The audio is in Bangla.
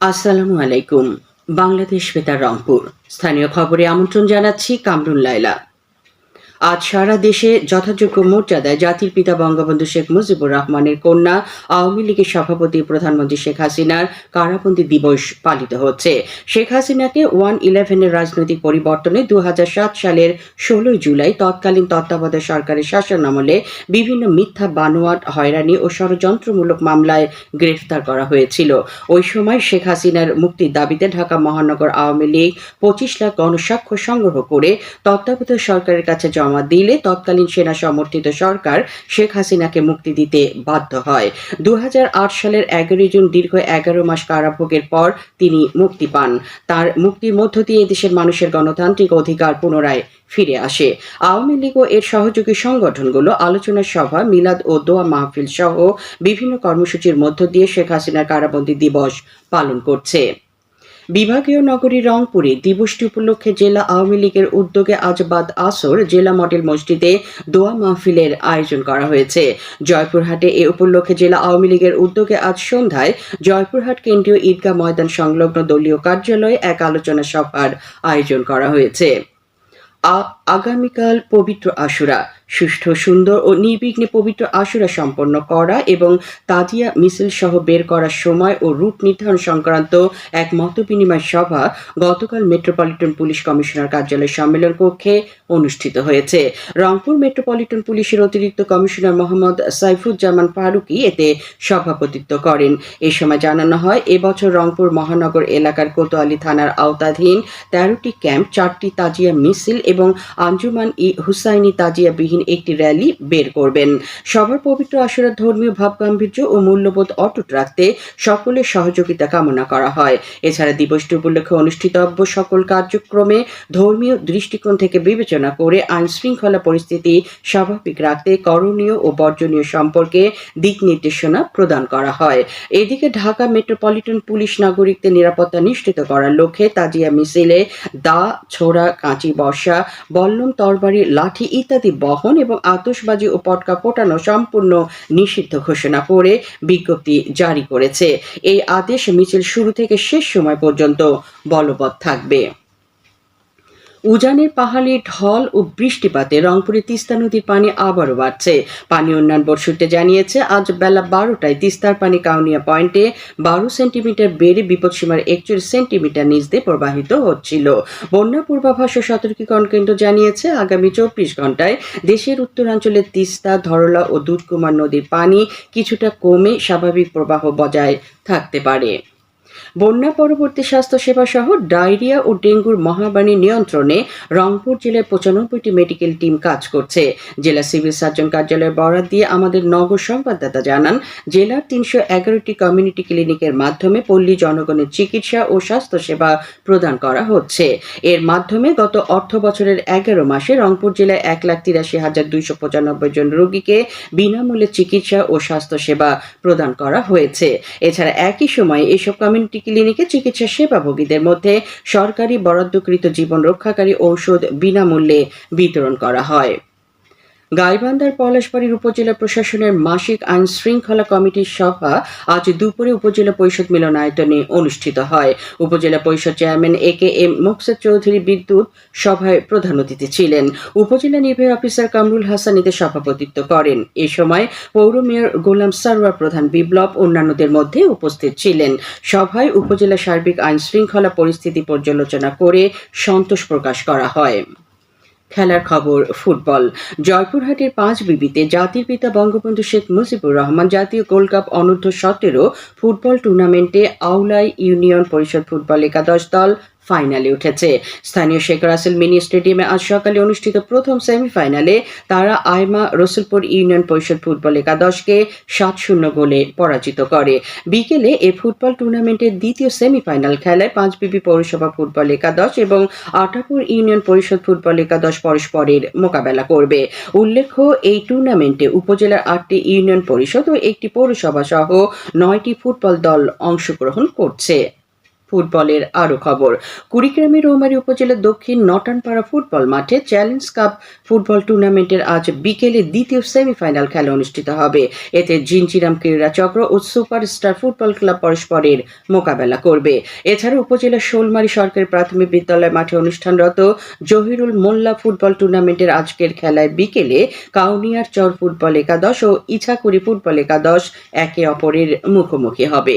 আসসালামু আলাইকুম। বাংলাদেশ বেতার রংপুর। স্থানীয় খবরে আমন্ত্রণ জানাচ্ছি কামরুল লাইলা আজ সারা দেশে যথাযোগ্য মর্যাদায় জাতির পিতা বঙ্গবন্ধু শেখ মুজিবুর রহমানের কন্যা আওয়ামী লীগের সভাপতি প্রধানমন্ত্রী শেখ হাসিনার কারাবন্দী দিবস পালিত হচ্ছে। শেখ হাসিনাকে ওয়ান ইলেভেনের রাজনৈতিক পরিবর্তনে দু হাজার সাত সালের ষোলোই জুলাই তৎকালীন তত্ত্বাবধায়ক সরকারের শাসন আমলে বিভিন্ন মিথ্যা বানোয়াট, হয়রানি ও ষড়যন্ত্রমূলক মামলায় গ্রেফতার করা হয়েছিল। ওই সময় শেখ হাসিনার মুক্তির দাবিতে ঢাকা মহানগর আওয়ামী লীগ পঁচিশ লাখ গণস্বাক্ষর সংগ্রহ করে তত্ত্বাবধায়ক সরকারের কাছে জমা দিলে তৎকালীন সেনা সমর্থিত সরকার শেখ হাসিনাকে মুক্তি দিতে বাধ্য হয়। দু হাজার আট সালের এগারোই জুন দীর্ঘ এগারো মাস কারাভোগের পর তিনি মুক্তি পান। তার মুক্তির মধ্য দিয়ে দেশের মানুষের গণতান্ত্রিক অধিকার পুনরায় ফিরে আসে। আওয়ামী লীগ ও এর সহযোগী সংগঠনগুলো আলোচনা সভা, মিলাদ ও দোয়া মাহফিল সহ বিভিন্ন কর্মসূচির মধ্য দিয়ে শেখ হাসিনার কারাবন্দী দিবস পালন করছে। বিভাগীয় নগরী রংপুরে দিবসটি উপলক্ষে জেলা আওয়ামী লীগের উদ্যোগে আজ বাদ আসর জেলা মডেল মসজিদে দোয়া মাহফিলের আয়োজন করা হয়েছে। জয়পুরহাটে এ উপলক্ষে জেলা আওয়ামী লীগের উদ্যোগে আজ সন্ধ্যায় জয়পুরহাট কেন্দ্রীয় ঈদগাহ ময়দান সংলগ্ন দলীয় কার্যালয়ে এক আলোচনা সভার আয়োজন করা হয়েছে। আগামীকাল পবিত্র আশুরা। সুষ্ঠু, সুন্দর ও নির্বিঘ্নে পবিত্র আশুরা সম্পন্ন করা এবং তাজিয়া মিছিল সহ বের করার সময় ও রুট নির্ধারণ সংক্রান্ত এক মতবিনিময় সভা গতকাল মেট্রোপলিটন পুলিশ কমিশনার কার্যালয় সম্মেলন কক্ষে অনুষ্ঠিত হয়েছে। রংপুর মেট্রোপলিটন পুলিশের অতিরিক্ত কমিশনার মোহাম্মদ সাইফুজ্জামান ফারুকি এতে সভাপতিত্ব করেন। এ সময় জানানো হয়, এবছর রংপুর মহানগর এলাকার কোতোয়ালি থানার আওতাধীন তেরোটি ক্যাম্প, চারটি তাজিয়া মিছিল এবং আঞ্জুমান ই হুসাইনি তাজিয়া বিহীন একটি র্যালি বের করবেন। সবার পবিত্র আশুরার ধর্মীয় ভাবগাম্ভীর্য ও মূল্যবোধ অটুট রাখতে সকলের সহযোগিতা কামনা করা হয়। এছাড়া দিবসটি উপলক্ষে অনুষ্ঠিতব্য সকল কার্যক্রমে ধর্মীয় দৃষ্টিকোণ থেকে বিবেচনা করে আইন শৃঙ্খলা পরিস্থিতি স্বাভাবিক রাখতে করণীয় ও বর্জনীয় সম্পর্কে দিক নির্দেশনা প্রদান করা হয়। এদিকে ঢাকা মেট্রোপলিটন পুলিশ নাগরিকদের নিরাপত্তা নিশ্চিত করার লক্ষ্যে তাজিয়া মিছিলে দা, ছোড়া, কাঁচি, বর্ষা, বল্লম, তরবারি, লাঠি ইত্যাদি বহন এবং আতসবাজি ও পটকা ফোটানো সম্পূর্ণ নিষিদ্ধ ঘোষণা করে বিজ্ঞপ্তি জারি করেছে। এই আদেশ মিছিল শুরু থেকে শেষ সময় পর্যন্ত বলবৎ থাকবে। উজানের পাহাড়ে ঢল ও বৃষ্টিপাতে রংপুরে তিস্তা নদীর পানি আবারও বাড়ছে। পানি উন্নয়ন বোর্ড জানিয়েছে, আজ বেলা বারোটায় তিস্তার পানি কাউনিয়া পয়েন্টে বারো সেন্টিমিটার বেড়ে বিপদসীমার একচল্লিশ সেন্টিমিটার নিচ দিয়ে প্রবাহিত হচ্ছিল। বন্যা পূর্বাভাস ও সতর্কীকরণ কেন্দ্র জানিয়েছে, আগামী চব্বিশ ঘন্টায় দেশের উত্তরাঞ্চলের তিস্তা, ধরলা ও দুধকুমার নদীর পানি কিছুটা কমে স্বাভাবিক প্রবাহ বজায় থাকতে পারে। বন্যা পরবর্তী স্বাস্থ্যসেবা সহ ডায়রিয়া ও ডেঙ্গুর মহামারী নিয়ন্ত্রণে রংপুর জেলায় পঁচানব্বইটি মেডিকেল টিম কাজ করছে। জেলা সিভিল সার্জন কার্যালয়ের বরাদ দিয়ে আমাদের নগর সংবাদদাতা জানান জেলার তিনশো এগারোটি কমিউনিটি ক্লিনিকের মাধ্যমে পল্লী জনগণের চিকিৎসা ও স্বাস্থ্যসেবা প্রদান করা হচ্ছে। এর মাধ্যমে গত অর্থ বছরের এগারো মাসে রংপুর জেলায় এক লাখ তিরাশি হাজার দুইশো পঁচানব্বই জন রোগীকে বিনামূল্যে চিকিৎসা ও স্বাস্থ্যসেবা প্রদান করা হয়েছে। এছাড়া একই সময়ে এসব কমিউনিটি ক্লিনিকে চিকিৎসা সেবা ভোগীদের মধ্যে সরকারি বরাদ্দকৃত জীবন রক্ষাকারী ঔষধ বিনামূল্যে বিতরণ করা হয়। গাইবান্ধার পলাশবাড়ির উপজেলা প্রশাসনের মাসিক আইন শৃঙ্খলা কমিটির সভা আজ দুপুরে উপজেলা পরিষদ মিলনায়তনে অনুষ্ঠিত হয়। উপজেলা পরিষদ chairman A K M Moksed Chowdhury বিদ্যুৎ সভায় প্রধান অতিথি ছিলেন। উপজেলা নির্বাহী অফিসার কামরুল হাসান এতে সভাপতিত্ব করেন। এ সময় পৌর মেয়র গোলাম সারোয়ার প্রধান বিপ্লব অন্যান্যদের মধ্যে উপস্থিত ছিলেন। সভায় উপজেলা সার্বিক আইন শৃঙ্খলা পরিস্থিতি পর্যালোচনা করে সন্তোষ প্রকাশ করা হয়। খেলার খবর, ফুটবল। জয়পুরহাটের পাঁচ বিবিতে জাতির পিতা বঙ্গবন্ধু শেখ মুজিবুর রহমান জাতীয় গোল্ড কাপ অনূর্ধ্ব সতেরো ফুটবল টুর্নামেন্টে আউলাই ইউনিয়ন পরিষদ ফুটবল একাদশ দল ফাইনালে উঠেছে। স্থানীয় শেখ রাসেল মিনি স্টেডিয়ামে আজ সকালে অনুষ্ঠিত প্রথম সেমিফাইনালে তারা আইমা রসুলপুর ইউনিয়ন পরিষদ ফুটবল একাদশকে সাত শূন্য গোলে পরাজিত করে। বিকেলে এ ফুটবল টুর্নামেন্টের দ্বিতীয় সেমিফাইনাল খেলায় পাঁচবিবি পৌরসভা ফুটবল একাদশ এবং আটাপুর ইউনিয়ন পরিষদ ফুটবল একাদশ পরস্পরের মোকাবেলা করবে। উল্লেখ্য, এই টুর্নামেন্টে উপজেলার আটটি ইউনিয়ন পরিষদ ও একটি পৌরসভা সহ নয়টি ফুটবল দল অংশগ্রহণ করছে। ফুটবলের আরও খবর। কুড়িগ্রামের রৌমারী উপজেলার দক্ষিণ নটানপাড়া ফুটবল মাঠে চ্যালেঞ্জ কাপ ফুটবল টুর্নামেন্টের আজ বিকেলে দ্বিতীয় সেমিফাইনাল খেলা অনুষ্ঠিত হবে। এতে জিনচিরাম ক্রীড়া চক্র ও সুপারস্টার ফুটবল ক্লাব পরস্পরের মোকাবেলা করবে। এছাড়া উপজেলার শোলমারী সরকারি প্রাথমিক বিদ্যালয় মাঠে অনুষ্ঠানরত জহিরুল মোল্লা ফুটবল টুর্নামেন্টের আজকের খেলায় বিকেলে কাউনিয়ার চর ফুটবল একাদশ ও ইছাকুড়ি ফুটবল একাদশ একে অপরের মুখোমুখি হবে।